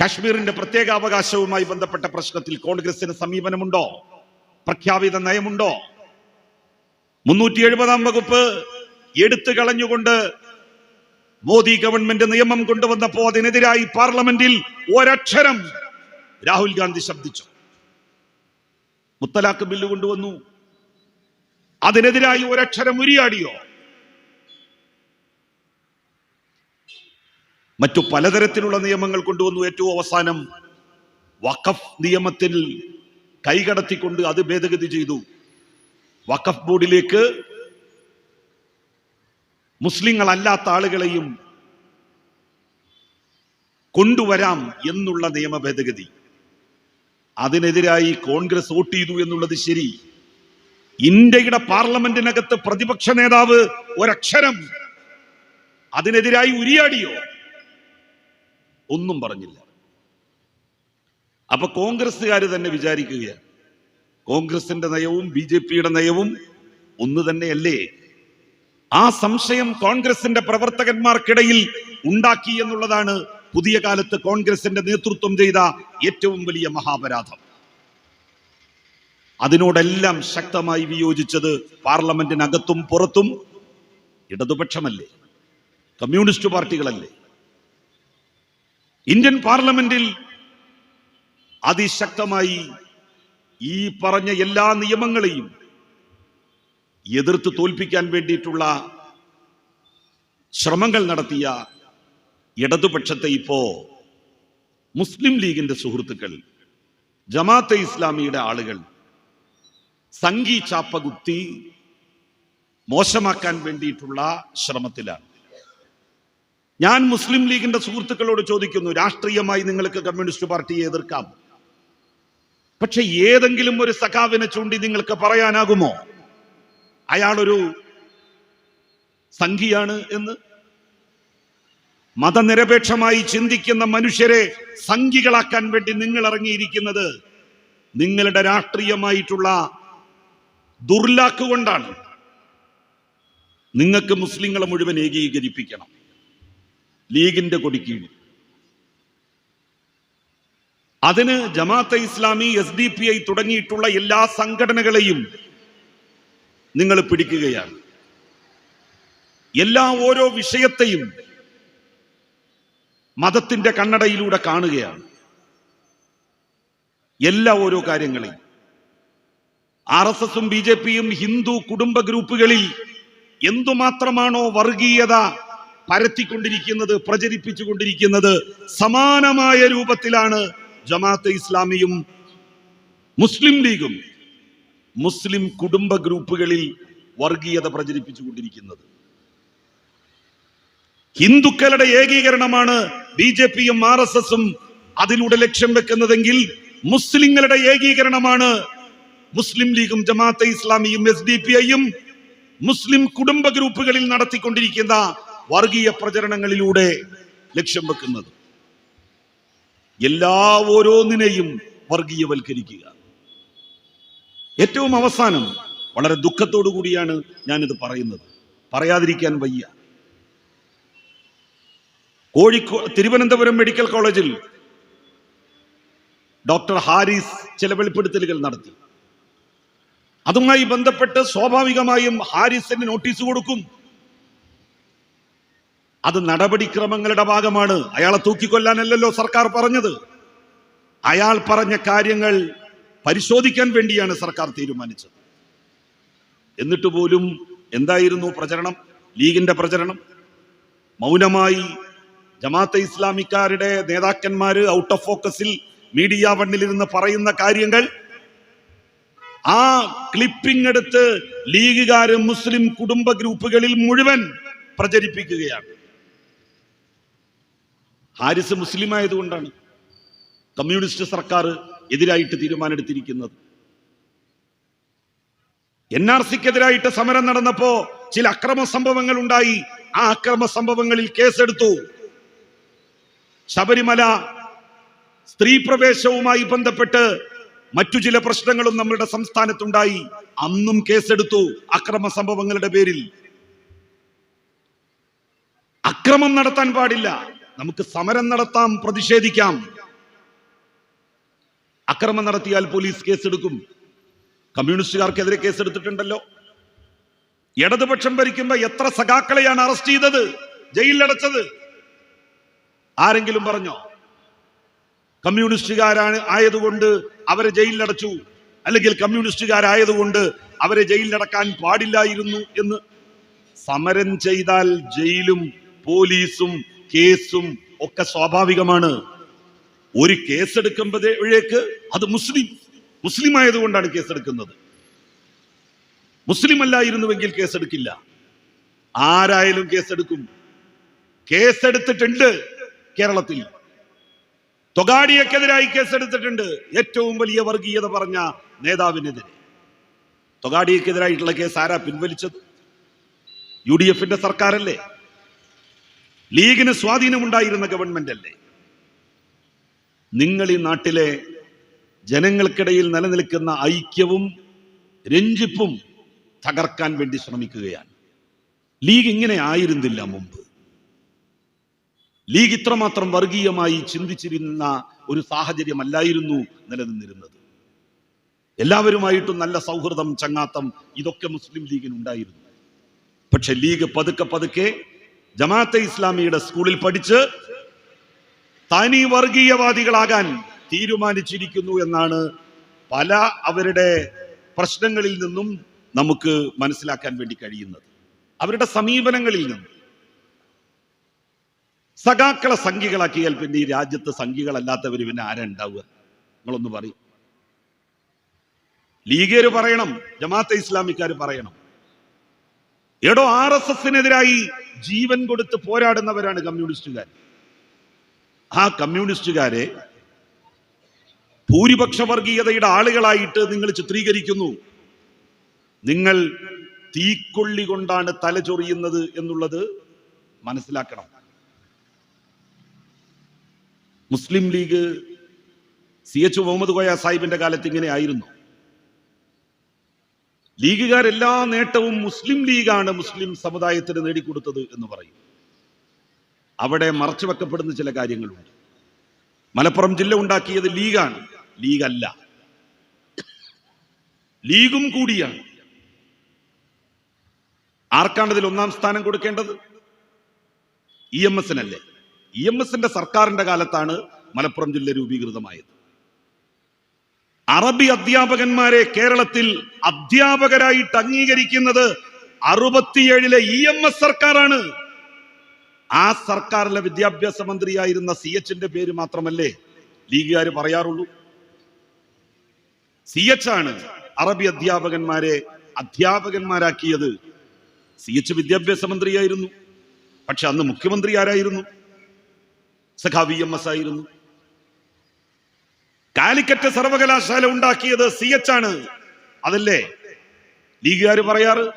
കാശ്മീരിന്റെ പ്രത്യേക അവകാശവുമായി ബന്ധപ്പെട്ട പ്രശ്നത്തിൽ കോൺഗ്രസിന് സമീപനമുണ്ടോ? പ്രഖ്യാപിത നയമുണ്ടോ? മുന്നൂറ്റി എഴുപതാം വകുപ്പ് എടുത്തു കളഞ്ഞുകൊണ്ട് മോദി ഗവൺമെന്റ് നിയമം കൊണ്ടുവന്നപ്പോ അതിനെതിരായി പാർലമെന്റിൽ ഒരക്ഷരം രാഹുൽ ഗാന്ധി ശബ്ദിച്ചു. മുത്തലാഖ് ബില്ല് കൊണ്ടുവന്നു. അതിനെതിരായി ഒരക്ഷരം ഉരിയാടിയോ? മറ്റു പലതരത്തിലുള്ള നിയമങ്ങൾ കൊണ്ടുവന്നു ഏറ്റവും അവസാനം വഖഫ് നിയമത്തിൽ കൈകടത്തിക്കൊണ്ട് അത് ഭേദഗതി ചെയ്തു. വഖഫ് ബോർഡിലേക്ക് മുസ്ലിങ്ങളല്ലാത്ത ആളുകളെയും കൊണ്ടുവരാം എന്നുള്ള നിയമ ഭേദഗതി. അതിനെതിരായി കോൺഗ്രസ് വോട്ട് ചെയ്തു എന്നുള്ളത് ശരി. ഇന്ത്യയുടെ പാർലമെന്റിനകത്ത് പ്രതിപക്ഷ നേതാവ് ഒരക്ഷരം അതിനെതിരായി ഉരിയാടിയോ? ഒന്നും പറഞ്ഞില്ല. അപ്പൊ കോൺഗ്രസ്സുകാർ തന്നെ വിചാരിക്കുകയാണ്. കോൺഗ്രസിന്റെ നയവും ബി ജെ പിയുടെ നയവും ഒന്ന് തന്നെയല്ലേ? ആ സംശയം കോൺഗ്രസിന്റെ പ്രവർത്തകന്മാർക്കിടയിൽ ഉണ്ടാക്കി എന്നുള്ളതാണ് പുതിയ കാലത്ത് കോൺഗ്രസിന്റെ നേതൃത്വം ചെയ്ത ഏറ്റവും വലിയ മഹാപരാധം. അതിനോടെല്ലാം ശക്തമായി വിയോജിച്ചത് പാർലമെന്റിനകത്തും പുറത്തും ഇടതുപക്ഷമല്ലേ? കമ്മ്യൂണിസ്റ്റ് പാർട്ടികളല്ലേ? ഇന്ത്യൻ പാർലമെന്റിൽ അതിശക്തമായി ഈ പറഞ്ഞ എല്ലാ നിയമങ്ങളെയും എതിർത്ത് തോൽപ്പിക്കാൻ വേണ്ടിയിട്ടുള്ള ശ്രമങ്ങൾ നടത്തിയ ഇടതുപക്ഷത്തെ ഇപ്പോ മുസ്ലിം ലീഗിന്റെ സുഹൃത്തുക്കൾ ജമാഅത്തെ ഇസ്ലാമിയുടെ ആളുകൾ സംഘി ചാപ്പകുത്തി മോശമാക്കാൻ വേണ്ടിയിട്ടുള്ള ശ്രമത്തിലാണ്. ഞാൻ മുസ്ലിം ലീഗിന്റെ സുഹൃത്തുക്കളോട് ചോദിക്കുന്നു രാഷ്ട്രീയമായി നിങ്ങൾക്ക് കമ്മ്യൂണിസ്റ്റ് പാർട്ടിയെ എതിർക്കാം. പക്ഷെ ഏതെങ്കിലും ഒരു സഖാവിനെ ചൂണ്ടി നിങ്ങൾക്ക് പറയാനാകുമോ? അയാളൊരു സംഘിയാണ് എന്ന്? മതനിരപേക്ഷമായി ചിന്തിക്കുന്ന മനുഷ്യരെ സംഘികളാക്കാൻ വേണ്ടി നിങ്ങൾ ഇറങ്ങിയിരിക്കുന്നത് നിങ്ങളുടെ രാഷ്ട്രീയമായിട്ടുള്ള ദുർലാക്ക് കൊണ്ടാണ്. നിങ്ങൾക്ക് മുസ്ലിങ്ങളെ മുഴുവൻ ഏകീകരിപ്പിക്കണം. ലീഗിന്റെ കൊടിക്കീഴിൽ. അതിന് Jamaat-e Islami S D P I തുടങ്ങിയിട്ടുള്ള എല്ലാ സംഘടനകളെയും നിങ്ങൾ പിടിക്കുകയാണ്. എല്ലാ ഓരോ വിഷയത്തെയും മതത്തിന്റെ കണ്ണടയിലൂടെ കാണുകയാണ്. എല്ലാ ഓരോ കാര്യങ്ങളെയും. ആർ എസ് എസും ബി ജെ പിയും ഹിന്ദു കുടുംബ ഗ്രൂപ്പുകളിൽ എന്തുമാത്രമാണോ വർഗീയത പരത്തിക്കൊണ്ടിരിക്കുന്നത് പ്രചരിപ്പിച്ചുകൊണ്ടിരിക്കുന്നത് സമാനമായ രൂപത്തിലാണ് ജമാഅത്തെ ഇസ്ലാമിയും മുസ്ലിം ലീഗും മുസ്ലിം കുടുംബ ഗ്രൂപ്പുകളിൽ വർഗീയത പ്രചരിപ്പിച്ചുകൊണ്ടിരിക്കുന്നത്. ഹിന്ദുക്കളുടെ ഏകീകരണമാണ് ബി ജെ പിയും ആർ എസ് എസും അതിലൂടെ ലക്ഷ്യം വെക്കുന്നതെങ്കിൽ മുസ്ലിങ്ങളുടെ ഏകീകരണമാണ് മുസ്ലിം ലീഗും ജമാഅത്തെ ഇസ്ലാമിയും എസ് ഡി പി ഐയും മുസ്ലിം കുടുംബ ഗ്രൂപ്പുകളിൽ നടത്തിക്കൊണ്ടിരിക്കുന്ന വർഗീയ പ്രചരണങ്ങളിലൂടെ ലക്ഷ്യം വെക്കുന്നത്. എല്ലാ ഓരോന്നിനെയും വർഗീയവൽക്കരിക്കുക. ഏറ്റവും അവസാനം വളരെ ദുഃഖത്തോടു കൂടിയാണ് ഞാനിത് പറയുന്നത്. പറയാതിരിക്കാൻ വയ്യ. കോഴിക്കോ തിരുവനന്തപുരം മെഡിക്കൽ കോളേജിൽ ഡോക്ടർ ഹാരിസ് ചില വെളിപ്പെടുത്തലുകൾ നടത്തി. അതുമായി ബന്ധപ്പെട്ട് സ്വാഭാവികമായും ഹാരിസിന് നോട്ടീസ് കൊടുക്കും. അത് നടപടിക്രമങ്ങളുടെ ഭാഗമാണ്. അയാളെ തൂക്കിക്കൊല്ലാനല്ലല്ലോ സർക്കാർ പറഞ്ഞത്. അയാൾ പറഞ്ഞ കാര്യങ്ങൾ പരിശോധിക്കാൻ വേണ്ടിയാണ് സർക്കാർ തീരുമാനിച്ചത്. എന്നിട്ട് പോലും എന്തായിരുന്നു പ്രചരണം? ലീഗിന്റെ പ്രചരണം? മൗനമായി ജമാഅത്തെ ഇസ്ലാമിക്കാരുടെ നേതാക്കന്മാര് ഔട്ട് ഓഫ് ഫോക്കസിൽ മീഡിയ വണ്ണിലിരുന്ന് പറയുന്ന കാര്യങ്ങൾ ആ ക്ലിപ്പിംഗ് എടുത്ത് ലീഗുകാരും മുസ്ലിം കുടുംബ ഗ്രൂപ്പുകളിൽ മുഴുവൻ പ്രചരിപ്പിക്കുകയാണ്. ഹാരിസ് മുസ്ലിം ആയതുകൊണ്ടാണ് കമ്മ്യൂണിസ്റ്റ് സർക്കാർ എതിരായിട്ട് തീരുമാനമെടുത്തിരിക്കുന്നത്. എൻ ആർ സിക്കെതിരായിട്ട് സമരം നടന്നപ്പോ ചില അക്രമ സംഭവങ്ങൾ ഉണ്ടായി ആ അക്രമ സംഭവങ്ങളിൽ കേസെടുത്തു. ശബരിമല സ്ത്രീ പ്രവേശവുമായി ബന്ധപ്പെട്ട് മറ്റു ചില പ്രശ്നങ്ങളും നമ്മളുടെ സംസ്ഥാനത്തുണ്ടായി. അന്നും കേസെടുത്തു അക്രമ സംഭവങ്ങളുടെ പേരിൽ. അക്രമം നടത്താൻ പാടില്ല. നമുക്ക് സമരം നടത്താം പ്രതിഷേധിക്കാം. അക്രമം നടത്തിയാൽ പോലീസ് കേസെടുക്കും. കമ്മ്യൂണിസ്റ്റുകാർക്കെതിരെ കേസെടുത്തിട്ടുണ്ടല്ലോ. ഇടതുപക്ഷം ഭരിക്കുമ്പോ എത്ര സഖാക്കളെയാണ് അറസ്റ്റ് ചെയ്തത് ജയിലിലടച്ചത്? ആരെങ്കിലും പറഞ്ഞോ? കമ്മ്യൂണിസ്റ്റുകാരാണ് ആയതുകൊണ്ട് അവരെ ജയിലിലടച്ചു. അല്ലെങ്കിൽ കമ്മ്യൂണിസ്റ്റുകാരായതുകൊണ്ട് അവരെ ജയിലിലടക്കാൻ പാടില്ലായിരുന്നു എന്ന്. സമരം ചെയ്താൽ ജയിലും പോലീസും കേസും ഒക്കെ സ്വാഭാവികമാണ്. ഒരു കേസ് കേസെടുക്കുമ്പോഴേക്ക് അത് മുസ്ലിം മുസ്ലിം ആയതുകൊണ്ടാണ് കേസെടുക്കുന്നത്. മുസ്ലിം അല്ലായിരുന്നുവെങ്കിൽ കേസെടുക്കില്ല. ആരായാലും കേസെടുക്കും. കേസെടുത്തിട്ടുണ്ട് കേരളത്തിൽ. തൊഗാഡിയക്കെതിരായി കേസെടുത്തിട്ടുണ്ട്. ഏറ്റവും വലിയ വർഗീയത പറഞ്ഞ നേതാവിനെതിരെ. തൊഗാഡിയക്കെതിരായിട്ടുള്ള കേസ് ആരാ പിൻവലിച്ചത്? യു ഡി എഫിന്റെ സർക്കാരല്ലേ? ലീഗിന് സ്വാധീനമുണ്ടായിരുന്ന ഗവൺമെന്റ് അല്ലേ? നിങ്ങൾ ഈ നാട്ടിലെ ജനങ്ങൾക്കിടയിൽ നിലനിൽക്കുന്ന ഐക്യവും രഞ്ജിപ്പും തകർക്കാൻ വേണ്ടി ശ്രമിക്കുകയാണ്. ലീഗ് ഇങ്ങനെ ആയിരുന്നില്ല മുമ്പ്. ലീഗ് ഇത്രമാത്രം വർഗീയമായി ചിന്തിച്ചിരുന്ന ഒരു സാഹചര്യമല്ലായിരുന്നു നിലനിന്നിരുന്നത്. എല്ലാവരുമായിട്ടും നല്ല സൗഹൃദം ചങ്ങാത്തം ഇതൊക്കെ മുസ്ലിം ലീഗിന് ഉണ്ടായിരുന്നു പക്ഷെ ലീഗ് പതുക്കെ പതുക്കെ ജമാഅത്തെ ഇസ്ലാമിയുടെ സ്കൂളിൽ പഠിച്ച് തനി വർഗീയവാദികളാകാൻ തീരുമാനിച്ചിരിക്കുന്നു എന്നാണ് പല അവരുടെ പ്രശ്നങ്ങളിൽ നിന്നും നമുക്ക് മനസ്സിലാക്കാൻ വേണ്ടി കഴിയുന്നത്. അവരുടെ സമീപനങ്ങളിൽ നിന്നും. സഖാക്കളെ സംഖ്യകളാക്കിയാൽ പിന്നെ ഈ രാജ്യത്ത് സംഖ്യകളല്ലാത്തവർ പിന്നെ ആരാ ഉണ്ടാവുക നിങ്ങളൊന്ന് പറയും. ലീഗേര് പറയണം ജമാഅത്തെ ഇസ്ലാമിക്കാർ പറയണം. എടോ ആർ എസ് എസിനെതിരായി ജീവൻ കൊടുത്ത് പോരാടുന്നവരാണ് കമ്മ്യൂണിസ്റ്റുകാർ. ആ കമ്മ്യൂണിസ്റ്റുകാരെ ഭൂരിപക്ഷ വർഗീയതയുടെ ആളുകളായിട്ട് നിങ്ങൾ ചിത്രീകരിക്കുന്നു. നിങ്ങൾ തീക്കൊള്ളി കൊണ്ടാണ് തലചൊറിയുന്നത് എന്നുള്ളത് മനസ്സിലാക്കണം. Muslim League C H Muhammad Koya സാഹിബിന്റെ കാലത്ത് ഇങ്ങനെ ആയിരുന്നു. ലീഗുകാരെല്ലാ നേട്ടവും മുസ്ലിം ലീഗാണ് മുസ്ലിം സമുദായത്തിന് നേടിക്കൊടുത്തത് എന്ന് പറയും. അവിടെ മറച്ചു വെക്കപ്പെടുന്ന ചില കാര്യങ്ങളുണ്ട്. മലപ്പുറം ജില്ല ഉണ്ടാക്കിയത് ലീഗാണ്. ലീഗല്ല. ലീഗും കൂടിയാണ്. ആർക്കാണ് ഇതിൽ ഒന്നാം സ്ഥാനം കൊടുക്കേണ്ടത്? ഇ എം എസിനല്ലേ. ഇ എം എസിന്റെ സർക്കാരിന്റെ കാലത്താണ് മലപ്പുറം ജില്ല രൂപീകൃതമായത്. അറബി അധ്യാപകന്മാരെ കേരളത്തിൽ അധ്യാപകരായിട്ട് അംഗീകരിക്കുന്നത് അറുപത്തിയേഴിലെ ഇ എം എസ് സർക്കാരാണ്. ആ സർക്കാരിലെ വിദ്യാഭ്യാസ മന്ത്രിയായിരുന്ന സി എച്ചിന്റെ പേര് മാത്രമല്ലേ ലീഗുകാർ പറയാറുള്ളൂ. സി എച്ച് ആണ് അറബി അധ്യാപകന്മാരെ അധ്യാപകന്മാരാക്കിയത്. സി എച്ച് വിദ്യാഭ്യാസ മന്ത്രിയായിരുന്നു. പക്ഷെ അന്ന് മുഖ്യമന്ത്രി ആരായിരുന്നു? സഖാവി എം എസ് ആയിരുന്നു. കാലിക്കറ്റ് സർവകലാശാല ഉണ്ടാക്കിയത് സി എച്ച് ആണ്. അതല്ലേ? ലീഗുകാർ പറയാറ്?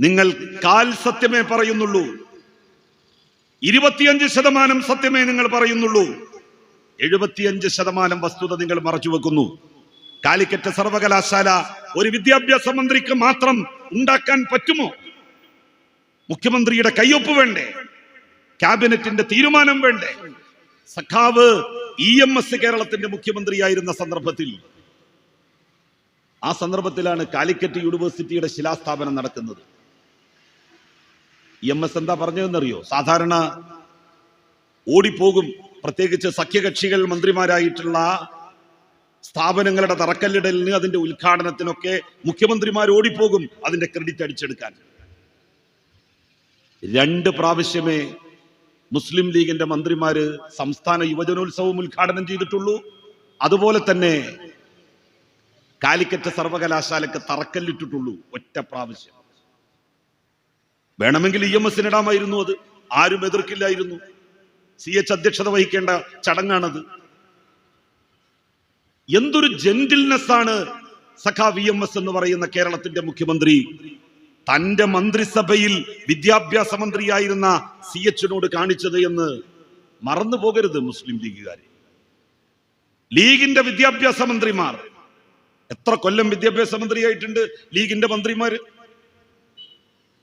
നിങ്ങൾ കാൽ സത്യമേ പറയുന്നുള്ളൂ. ഇരുപത്തിയഞ്ച് ശതമാനം സത്യമേ നിങ്ങൾ പറയുന്നുള്ളൂ. എഴുപത്തിയഞ്ച് ശതമാനം വസ്തുത നിങ്ങൾ മറച്ചു വെക്കുന്നു. കാലിക്കറ്റ് സർവകലാശാല ഒരു വിദ്യാഭ്യാസ മന്ത്രിക്ക് മാത്രം ഉണ്ടാക്കാൻ പറ്റുമോ? മുഖ്യമന്ത്രിയുടെ കയ്യൊപ്പ് വേണ്ടേ? ക്യാബിനറ്റിന്റെ തീരുമാനം വേണ്ടേ? സഖാവ് ഇ എം എസ് കേരളത്തിന്റെ മുഖ്യമന്ത്രിയായിരുന്ന സന്ദർഭത്തിൽ ആ സന്ദർഭത്തിലാണ് കാലിക്കറ്റ് യൂണിവേഴ്സിറ്റിയുടെ ശിലാസ്ഥാപനം നടക്കുന്നത്. ഇ എം എസ് എന്താ പറഞ്ഞതെന്നറിയോ? സാധാരണ ഓടിപ്പോകും. പ്രത്യേകിച്ച് സഖ്യകക്ഷികൾ മന്ത്രിമാരായിട്ടുള്ള സ്ഥാപനങ്ങളുടെ തറക്കല്ലിടലിന് അതിന്റെ ഉദ്ഘാടനത്തിനൊക്കെ മുഖ്യമന്ത്രിമാർ ഓടിപ്പോകും അതിന്റെ ക്രെഡിറ്റ് അടിച്ചെടുക്കാൻ. രണ്ട് പ്രാവശ്യമേ മുസ്ലിം ലീഗിന്റെ മന്ത്രിമാര് സംസ്ഥാന യുവജനോത്സവം ഉദ്ഘാടനം ചെയ്തിട്ടുള്ളൂ. അതുപോലെ തന്നെ കാലിക്കറ്റ് സർവകലാശാലക്ക് തറക്കല്ലിട്ടിട്ടുള്ളൂ ഒറ്റ പ്രാവശ്യം. വേണമെങ്കിൽ ഇ എം എസിന് ഇടാമായിരുന്നു അത്. ആരും എതിർക്കില്ലായിരുന്നു. സി എച്ച് അധ്യക്ഷത വഹിക്കേണ്ട ചടങ്ങാണത്. എന്തൊരു ജെന്റിൽനെസ് ആണ് സഖാ വി എം എസ് എന്ന് പറയുന്ന കേരളത്തിന്റെ മുഖ്യമന്ത്രി തന്റെ മന്ത്രിസഭയിൽ വിദ്യാഭ്യാസ മന്ത്രിയായിരുന്ന സി എച്ചിനോട് കാണിച്ചത് എന്ന് മറന്നു പോകരുത് മുസ്ലിം ലീഗുകാരെ. ലീഗിന്റെ വിദ്യാഭ്യാസ മന്ത്രിമാർ. എത്ര കൊല്ലം വിദ്യാഭ്യാസ മന്ത്രിയായിട്ടുണ്ട് ലീഗിന്റെ മന്ത്രിമാര്?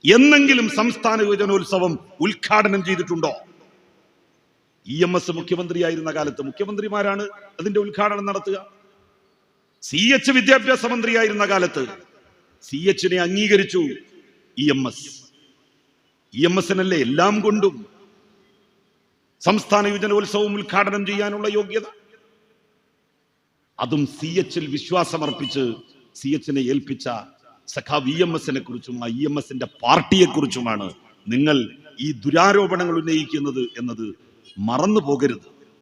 എന്നെങ്കിലും സംസ്ഥാന യുവജനോത്സവം ഉദ്ഘാടനം ചെയ്തിട്ടുണ്ടോ? ഇ എം എസ് മുഖ്യമന്ത്രിയായിരുന്ന കാലത്ത് മുഖ്യമന്ത്രിമാരാണ് അതിന്റെ ഉദ്ഘാടനം നടത്തുക. സി എച്ച് വിദ്യാഭ്യാസ മന്ത്രിയായിരുന്ന കാലത്ത് സി എച്ചിനെ അംഗീകരിച്ചു. E M S E M എസിനല്ലേ എല്ലാം കൊണ്ടും സംസ്ഥാന യുവജനോത്സവം ഉദ്ഘാടനം ചെയ്യാനുള്ള യോഗ്യത? അതും സി എച്ചിൽ വിശ്വാസമർപ്പിച്ച് സി എച്ചിനെ ഏൽപ്പിച്ച സഖാ വി എം എസിനെ കുറിച്ചും ഇ എം എസിന്റെ പാർട്ടിയെ കുറിച്ചുമാണ് നിങ്ങൾ ഈ ദുരാരോപണങ്ങൾ ഉന്നയിക്കുന്നത് എന്നത് മറന്നു പോകരുത്